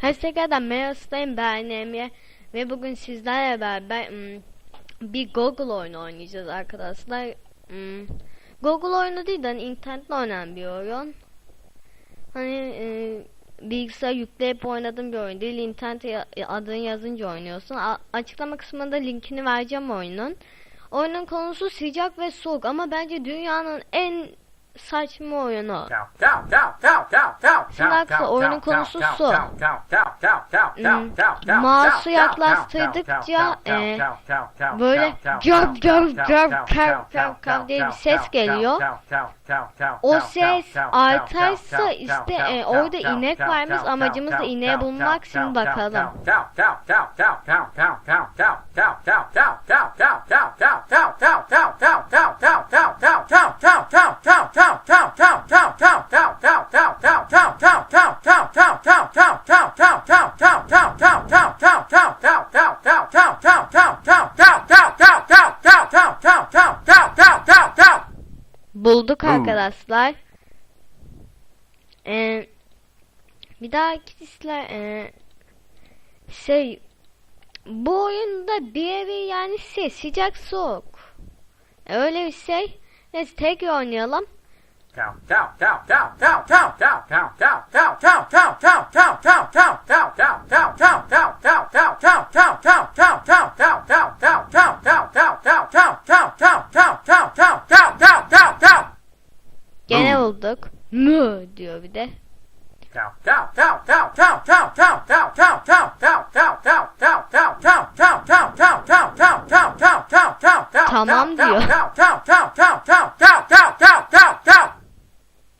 Hashtag'den Meras'tayım ben Emre ve bugün sizlerle beraber ım, bir Google oyunu oynayacağız arkadaşlar. Im, Google oyunu değil de hani internetle oynanan bir oyun. Hani e, bilgisayar yükleyip oynadığım bir oyun değil. İnternete ya- adını yazınca oynuyorsun. A- açıklama kısmında linkini vereceğim oyunun. Oyunun konusu sıcak ve soğuk ama bence dünyanın en saçma oyunu. Aslında oyunun konusu su. Hmm, mouse'u yaklaştırdıkça, e, böyle cav cav cav cav cav cav diye bir ses geliyor. O ses artarsa işte e, orada inek varmış amacımız da ineği bulmak şimdi bakalım. Bulduk Hmm. arkadaşlar. Ee, bir dahaki işler ee, şey bu oyunda bir evi yani şey sıcak soğuk. Öyle bir şey. Neyse tekrar oynayalım. Gene Hmm. bulduk. Mü diyor bir de. Tamam diyor.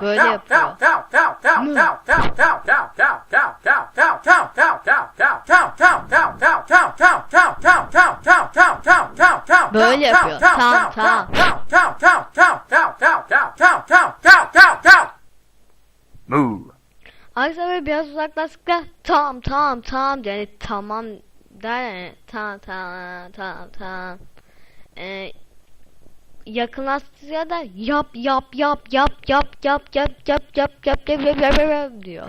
Böyle yapıyor. Böyle yapıyor. Tam, tam. Moo. Arkadaşlar biraz uzaklaştıkça tam tam tam yani tamam der yani tamam tamam tamam tamam. Ee, yakınlaştıkça da yap yap yap yap yap yap yap yap yap yap yap yap yap yap diyor.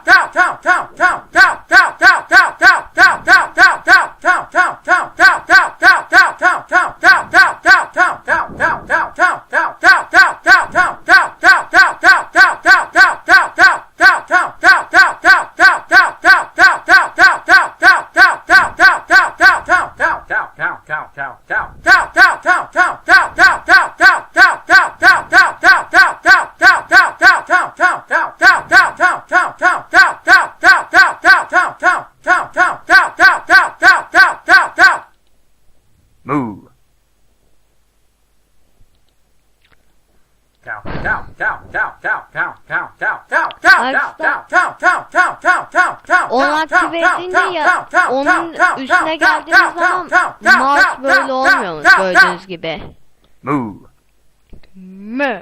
verdiğinde ya onun üstüne geldiğimiz zaman marş böyle olmuyormuş gördüğünüz gibi. Mu. Mu.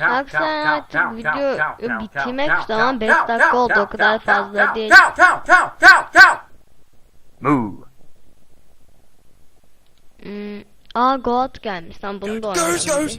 Arkadaşlar video bitirmek üzere ama 5 dakika oldu o kadar fazla değil. Move. Hmm. Aa Goat gelmiş. Sen bunu da oynayabilirsin.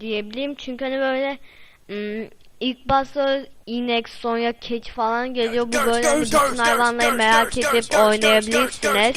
diyebileyim. Çünkü hani böyle ilk başta inek sonra keçi falan geliyor. Bu böyle hani bütün hayvanları merak edip oynayabilirsiniz.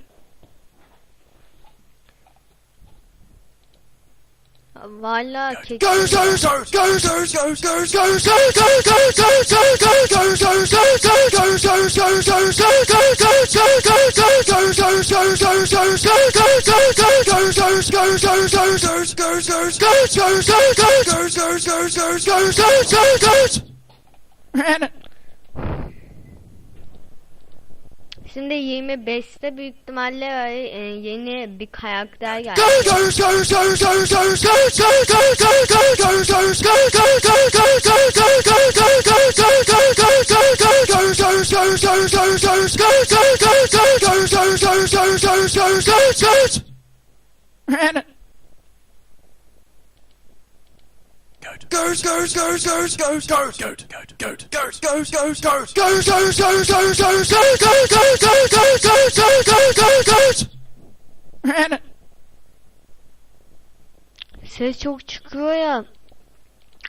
Valla kek... Şimdi 25'te büyük ihtimalle yeni bir karakter geldi. Goat. Goat, goat goes goes goes goes goes goes goes goes goes goes goes goes goes goes goes goes goes goes goes Man, Ses çok çıkıyor ya.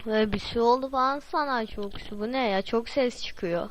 Böyle bir şey oldu falan sana çok su. Bu ne ya? Çok ses çıkıyor.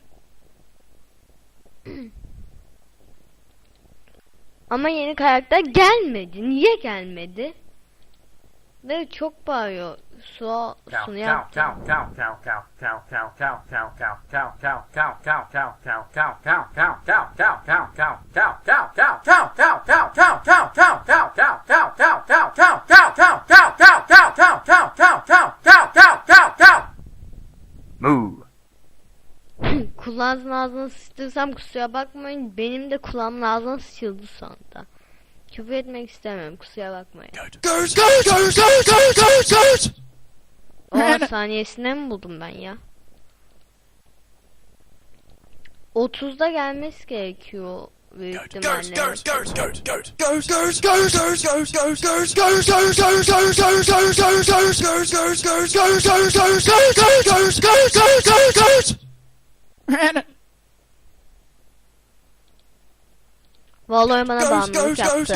Ama yeni karakter gelmedi. Niye gelmedi? Ve çok bağırıyor. Su sunu yaptı. Move kulağınızın ağzına sıçtırsam kusura bakmayın. Benim de kulağımın ağzına sıçıldı sonunda. Küfür etmek istemem kusura bakmayın. Göz, göz, göz, göz, göz, göz, göz. O saniyesinde mi buldum ben ya? 30'da gelmesi gerekiyor büyük ihtimalle. Göz, göz, göz, göz, granite Vallahi bana bağımlılık yaptı.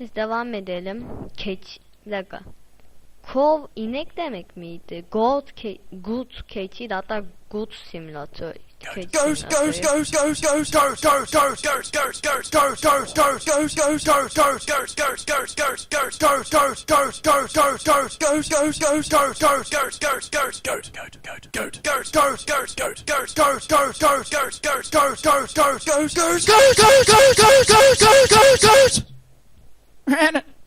Biz devam edelim. Keç, bir dakika. Kov inek demek miydi? Goat ke good keçiydi hatta good simülatör.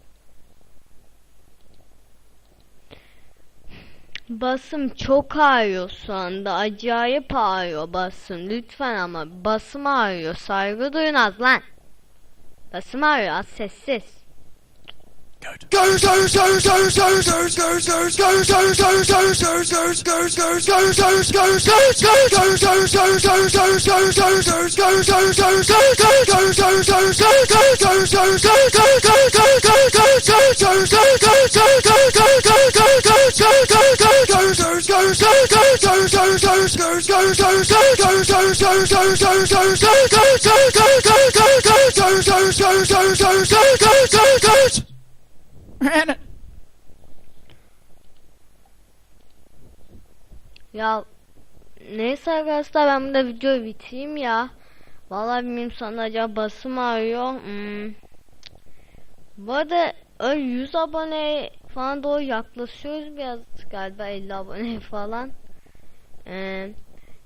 Basım çok ağrıyor şu anda. Acayip ağrıyor basım. Lütfen ama basım ağrıyor. Saygı duyun az lan. Basım ağrıyor az sessiz. Good. Ya neyse arkadaşlar ben burada videoyu bitireyim ya. Vallahi bilmiyorum sonra acaba basım ağrıyor. Hmm. Bu arada öyle 100 abone falan doğru yaklaşıyoruz biraz galiba 50 abone falan. Ee,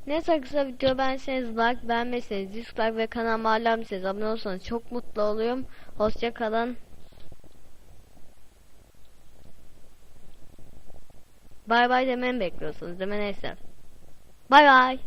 neyse arkadaşlar video beğenseniz like beğenmezseniz dislike ve kanalıma hala mısınız abone olursanız çok mutlu oluyorum. Hoşça kalın. Bay bay dememi bekliyorsunuz değil mi neyse. Bay bay.